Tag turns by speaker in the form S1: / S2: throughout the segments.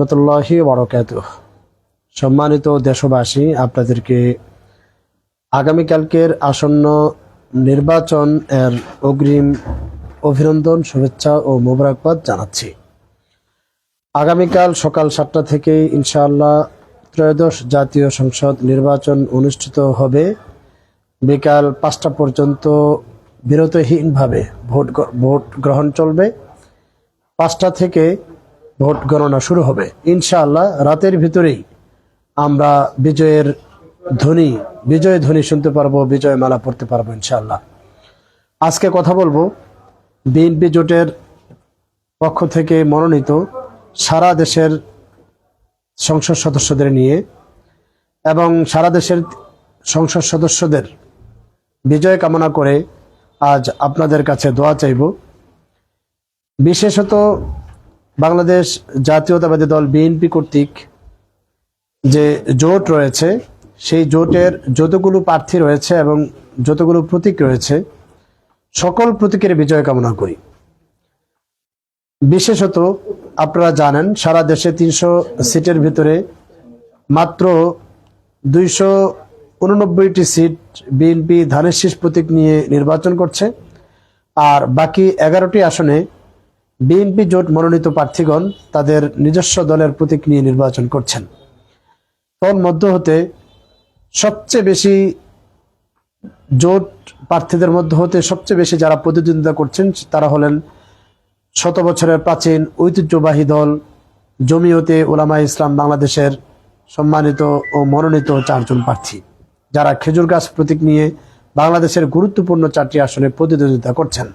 S1: রহমতুল্লাহি বরকাত সম্মানিত দেশবাসী, আপনাদেরকে আগামীকালকের আসন্ন নির্বাচন এর অগ্রিম অভিনন্দন, শুভেচ্ছা ও মোবারকবাদ জানাচ্ছি। আগামীকাল সকাল সাতটা থেকে ইনশাআল্লাহ ত্রয়োদশ জাতীয় সংসদ নির্বাচন অনুষ্ঠিত হবে। বিকাল পাঁচটা পর্যন্ত বিরতহীনভাবে ভোট ভোট গ্রহণ চলবে। পাঁচটা থেকে ভোট গণনা শুরু হবে। ইনশাআল্লাহ রাতের ভিতরেই আমরা বিজয়ের ধ্বনি, বিজয় ধ্বনি শুনতে পারব, বিজয় মালা পড়তে পারব ইনশাআল্লাহ। আজকে কথা বলব, বিএনপি জোটের পক্ষ থেকে মনোনীত সারা দেশের সংসদ সদস্যদের নিয়ে এবং সারা দেশের সংসদ সদস্যদের বিজয় কামনা করে আজ আপনাদের কাছে দোয়া চাইব। বিশেষত বাংলাদেশ জাতীয়তাবাদী দল বিএনপি কর্তৃক যে জোট রয়েছে, সেই জোটের যতগুলো প্রার্থী রয়েছে এবং যতগুলো প্রতীক রয়েছে, সকল প্রতীকের বিজয় কামনা করি। বিশেষত আপনারা জানেন, সারা দেশে তিনশো সিটের ভিতরে মাত্র দুইশো উননব্বইটি সিট বিএনপি ধানের শীষ প্রতীক নিয়ে নির্বাচন করছে, আর বাকি এগারোটি আসনে বিএনপি জোট মনোনীত প্রার্থীগণ তাদের নিজস্ব দলের প্রতীক নিয়ে নির্বাচন করছেন। তোর মধ্য হতে সবচেয়ে বেশি জোট প্রার্থীদের মধ্যে হতে সবচেয়ে বেশি যারা প্রতিদ্বন্দ্বিতা করছেন তারা হলেন শত বছরের প্রাচীন ঐতিহ্যবাহী দল জমিয়তে ওলামা ইসলাম বাংলাদেশের সম্মানিত ও মনোনীত চারজন প্রার্থী, যারা খেজুর গাছ প্রতীক নিয়ে বাংলাদেশের গুরুত্বপূর্ণ চারটি আসনে প্রতিদ্বন্দ্বিতা করছেন।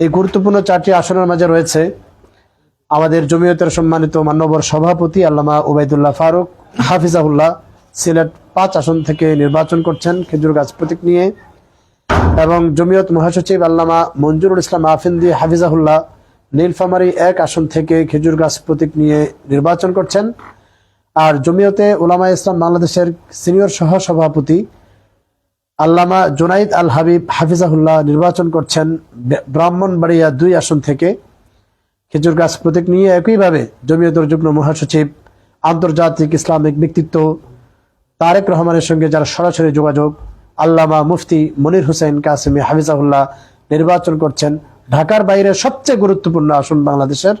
S1: এই গুরুত্বপূর্ণ চারটি আসনের মাঝে রয়েছে আমাদের জমিয়তের সম্মানিত মান্যবর সভাপতি আল্লামা ওবায়দুল্লাহ ফারুক, হাফিজাহুল্লাহ, সিলেট পাঁচ আসন থেকে নির্বাচন করছেন খেজুর গাছ প্রতীক নিয়ে। এবং জমিয়ত মহাসচিব আল্লামা মঞ্জুরুল ইসলাম আফিন্দি, হাফিজাহুল্লাহ, নীলফামারী এক আসন থেকে খেজুর গাছ প্রতীক নিয়ে নির্বাচন করছেন। আর জমিয়তে ওলামা ইসলাম বাংলাদেশের সিনিয়র সহ সভাপতি আল্লামা জুনাইদ আল হাবিব হাফিজাহুল্লাহ নির্বাচন করছেন ব্রাহ্মণবাড়িয়া দুই আসন থেকে। খেজুর গাছ প্রতীক নিয়ে একইভাবে জমিয়তর যুগ্ম মহাসচিব, আন্তর্জাতিক ইসলামিক ব্যক্তিত্ব তারেক রহমানের সঙ্গে যারা সরাসরি যোগাযোগ, আল্লামা মুফতি মনির হুসেন কাসিমি হাফিজাহুল্লাহ নির্বাচন করছেন। ঢাকার বাইরে সবচেয়ে গুরুত্বপূর্ণ আসন বাংলাদেশের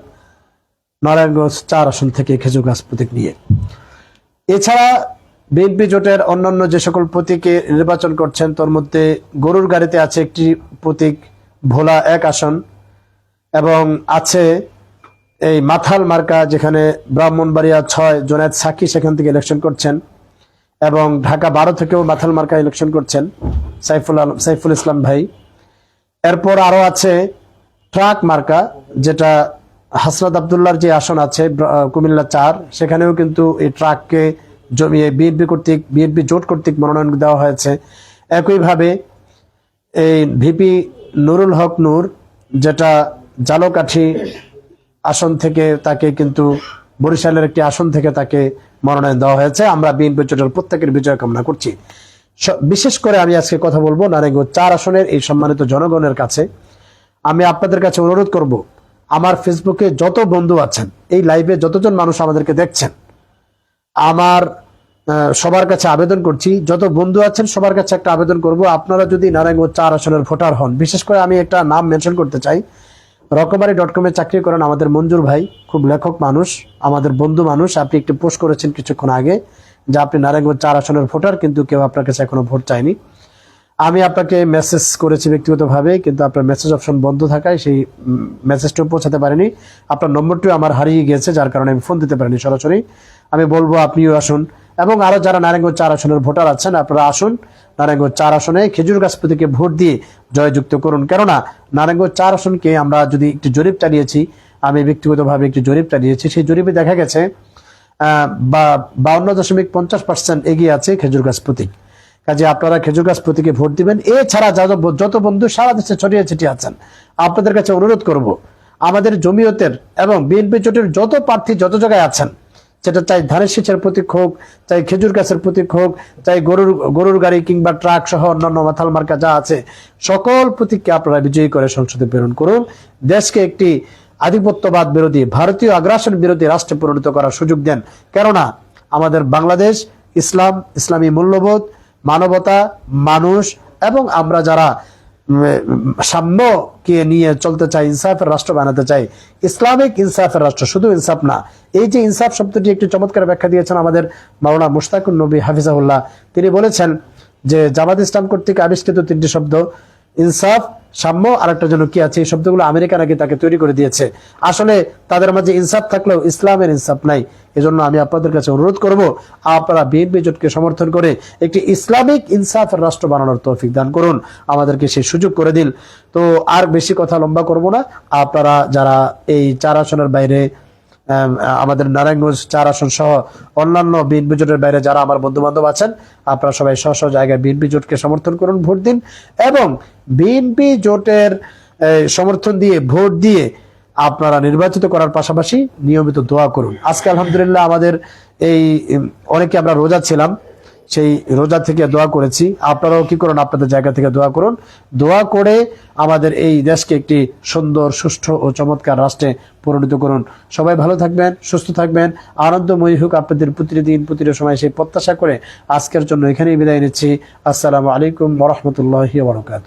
S1: নারায়ণগঞ্জ চার আসন থেকে খেজুর গাছ প্রতীক নিয়ে। এছাড়া বিএনপি জোটের অন্যান্য যে সকল প্রতীকে নির্বাচন করছেন, তোর মধ্যে গরুর গাড়িতে আছে একটি প্রতীক, ভোলা এক আসন, এবং আছে এই মাথাল মার্কা যেখানে ব্রাহ্মণবাড়িয়া ছয় জোনায়দ সাকি সেখান থেকে ইলেকশন করছেন, এবং ঢাকা বারো থেকেও মাথাল মার্কা ইলেকশন করছেন, সাইফুল আলম সাইফুল ইসলাম ভাই। এরপর আরও আছে ট্রাক মার্কা, যেটা হাসনাত আবদুল্লার যে আসন আছে কুমিল্লা চার, সেখানেও কিন্তু এই ট্রাককে বিএনপি কর্তৃক, বিএনপি জোট কর্তৃক মনোনয়ন দেওয়া হয়েছে। একইভাবে এই ভিপি নুরুল হক নূর, যেটা জালকাঠি আসন থেকে তাকে কিন্তু বরিশালের একটি আসন থেকে তাকে মনোনয়ন দেওয়া হয়েছে। আমরা বিএনপি জোটের প্রত্যেকের বিজয় কামনা করছি। বিশেষ করে আমি আজকে কথা বলব নারায়ণগঞ্জ চার আসনের এই সম্মানিত জনগণের কাছে। আমি আপনাদের কাছে অনুরোধ করব, আমার ফেসবুকে যত বন্ধু আছেন, এই লাইভে যতজন মানুষ আমাদেরকে দেখছেন আমার সবার কাছে আবেদন করছি। যত বন্ধু আছেন, সবার কাছে একটা আবেদন করব। আপনারা যদি নারায়ণগঞ্জ চার আসনের ভোটার হন, বিশেষ করে আমি একটা নাম মেনশন করতে চাই। রকমারি ডট কমে চাকরি করেন আমাদের মঞ্জুর ভাই, খুব লেখক মানুষ, আমাদের বন্ধু মানুষ। আপনি একটি পোস্ট করেছেন কিছুক্ষণ আগে, যে আপনি নারায়ণগঞ্জ চার আসনের ভোটার, কিন্তু কেউ আপনার কাছে এখনও ভোট চায়নি। আমি আপনাকে মেসেজ করেছি ব্যক্তিগতভাবে, কিন্তু আপনার মেসেজ অপশন বন্ধ থাকায় সেই মেসেজটাও পৌঁছাতে পারিনি। আপনার নম্বরটিও আমার হারিয়ে গিয়েছে, যার কারণে আমি ফোন দিতে পারিনি সরাসরি। আমি বলব আপনিও আসুন। এবং আরও যারা নারায়ণগঞ্জ চার আসনের ভোটার আছেন, আপনারা আসুন নারায়ণগঞ্জ চার আসনে খেজুর গাছ প্রতীকে ভোট দিয়ে জয়যুক্ত করুন। কেননা নারায়ণগঞ্জ চার আসনকে আমরা যদি একটি জরিপ চালিয়েছি আমি ব্যক্তিগতভাবে একটি জরিপ চালিয়েছি সেই জরিপে দেখা গেছে বা বাউন্ন দশমিক পঞ্চাশ পার্সেন্ট এগিয়ে আছে খেজুর গাছ প্রতীক। কাজে আপনারা খেজুর গাছ প্রতীকে ভোট দিবেন। এছাড়া যত যত বন্ধু সারা দেশে ছড়িয়ে ছিটিয়ে আছেন, আপনাদের কাছে অনুরোধ করব, আমাদের জমিয়তের এবং বিএনপি জোটের যত প্রার্থী যত জায়গায় আছেন, সেটা চাই ধানের শীষের প্রতীক হোক, চাই খেজুর গাছের প্রতীক হোক, চাই গরুর গরুর গাড়ি কিংবা ট্রাক সহ অন্যান্য মাথাল মার্কা যা আছে, সকল প্রতীককে আপনারা বিজয়ী করে সংসদে প্রেরণ করুন। দেশকে একটি আধিপত্যবাদ বিরোধী, ভারতীয় আগ্রাসন বিরোধী রাষ্ট্রে পরিণত করার সুযোগ দেন। কেননা, আমাদের বাংলাদেশ ইসলাম, ইসলামী মূল্যবোধ মানবতা, মানুষ এবং আমরা যারা সাম্য সাম্যকে নিয়ে চলতে চাই, ইনসাফের রাষ্ট্র বানাতে চাই, ইসলামিক ইনসাফের রাষ্ট্র শুধু ইনসাফ না, এই যে ইনসাফ শব্দটি একটি চমৎকার ব্যাখ্যা দিয়েছেন আমাদের মাওলানা মুশতাকুর নবী হাফিজাহুল্লাহ, তিনি বলেছেন যে জামাত ইসলাম কর্তৃক আবিষ্কৃত তিনটি শব্দ, ইনসাফ সাম্য আর একটা জন্য কি আছে, এই শব্দগুলো আমেরিকা নাকি তাকে তৈরি করে দিয়েছে। আসলে তাদের মাঝে ইনসাফ থাকলেও ইসলামের ইনসাফ নাই। এজন্য আমি আপনাদের কাছে অনুরোধ করব, আপনারা বিএনপি জোটকে সমর্থন করে একটি ইসলামিক ইনসাফের রাষ্ট্র বানানোর তৌফিক দান করুন। আমাদেরকে সেই সুযোগ করে দিন। তো আর বেশি কথা লম্বা করব না। আপনারা যারা এই চার আসনের বাইরে আমাদের নারায়ণগঞ্জ চার আসন সহ অন্যান্য বিএনপি জোটের বাইরে যারা আমার বন্ধু বান্ধব আছেন, আপনারা সবাই স্ব স্ব জায়গায় বিএনপি জোটকে সমর্থন করুন, ভোট দিন এবং বিএনপি জোটের সমর্থন দিয়ে ভোট দিয়ে আপনারা নির্বাচিত করার পাশাপাশি নিয়মিত দোয়া করুন। আজকে আলহামদুলিল্লাহ আমাদের এই অনেকে আমরা রোজা ছিলাম সেই রোজা থেকে দোয়া করেছি। আপনারাও কি করুন, আপনাদের জায়গা থেকে দোয়া করুন। দোয়া করে আমাদের এই দেশকে একটি সুন্দর, সুষ্ঠু ও চমৎকার রাষ্ট্রে পরিণত করুন। সবাই ভালো থাকবেন, সুস্থ থাকবেন। আনন্দময় হোক আপনাদের প্রতিদিন, প্রতিটা সময় সেই প্রত্যাশা করে আজকের জন্য এখানেই বিদায় নিচ্ছি। আসসালামু আলাইকুম বরহমতুল্লাহ বরকাত